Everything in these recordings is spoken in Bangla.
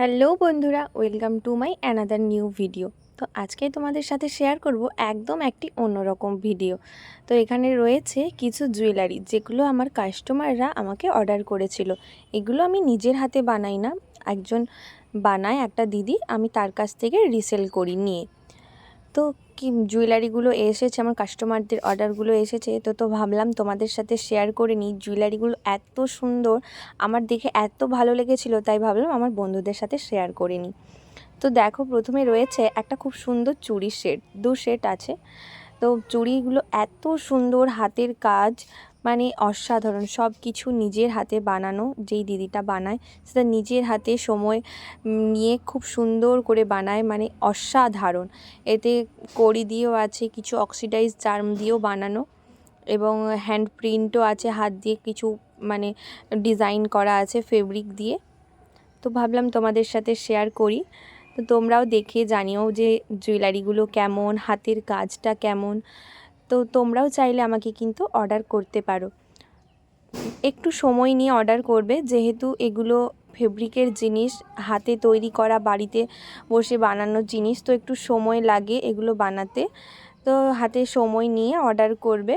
হ্যালো বন্ধুরা, welcome to my another new video. তো আজকে তোমাদের সাথে শেয়ার করব একদম একটি অন্যরকম ভিডিও। তো এখানে রয়েছে কিছু জুয়েলারি যেগুলো আমার কাস্টমাররা আমাকে অর্ডার করেছিল। এগুলো আমি নিজের হাতে বানাই না, একজন বানায় একটা দিদি, আমি তার কাছ থেকে রিসেল করি নিয়ে। তো কি জুয়েলারিগুলো এসেছে, আমার কাস্টমারদের অর্ডারগুলো এসেছে তো তো ভাবলাম তোমাদের সাথে শেয়ার করে নিই। জুয়েলারিগুলো এত সুন্দর, আমার দেখে এত ভালো লেগেছিল, তাই ভাবলাম আমার বন্ধুদের সাথে শেয়ার করে নিই। তো দেখো প্রথমে রয়েছে একটা খুব সুন্দর চুড়ির সেট দু সেট আছে। তো চুড়িগুলো এত সুন্দর, হাতের কাজ মানে অসাধারণ সব কিছু নিজের হাতে বানানো, যেই দিদিটা বানায়, সেটা নিজের হাতে সময় নিয়ে খুব সুন্দর করে বানায় মানে অসাধারণ। এতে কড়ি দিয়েও আছে, কিছু অক্সিডাইজ চার্ম দিয়েও বানানো এবং হ্যান্ড প্রিন্টও আছে, হাত দিয়ে কিছু মানে ডিজাইন করা আছে ফেব্রিক দিয়ে। তো ভাবলাম তোমাদের সাথে শেয়ার করি। তো তোমরাও দেখে জানিও যে জুয়েলারিগুলো কেমন, হাতের কাজটা কেমন তো তোমরাও চাইলে আমাকে কিন্তু অর্ডার করতে পারো। একটু সময় নিয়ে অর্ডার করবে, যেহেতু এগুলো ফেব্রিকের জিনিস, হাতে তৈরি করা, বাড়িতে বসে বানানোর জিনিস, তো একটু সময় লাগে এগুলো বানাতে। তো হাতে সময় নিয়ে অর্ডার করবে।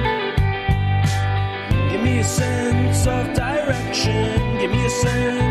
Give me a sense of direction. Give me a sense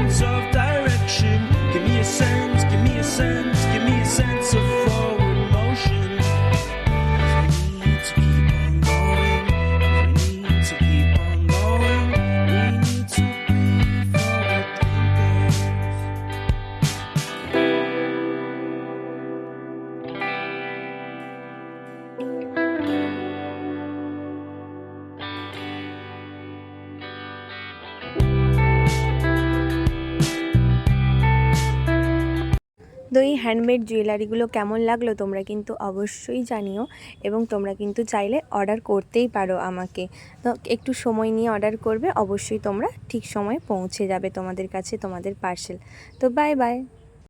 তো এই হ্যান্ডমেড জুয়েলারিগুলো কেমন লাগল তোমরা কিন্তু অবশ্যই জানিও এবং তোমরা কিন্তু চাইলে অর্ডার করতেই পারো আমাকে। তো একটু সময় নিয়ে অর্ডার করবে, অবশ্যই তোমরা ঠিক সময়ে পৌঁছে যাবে তোমাদের কাছে, তোমাদের পার্সেল তো বাই বাই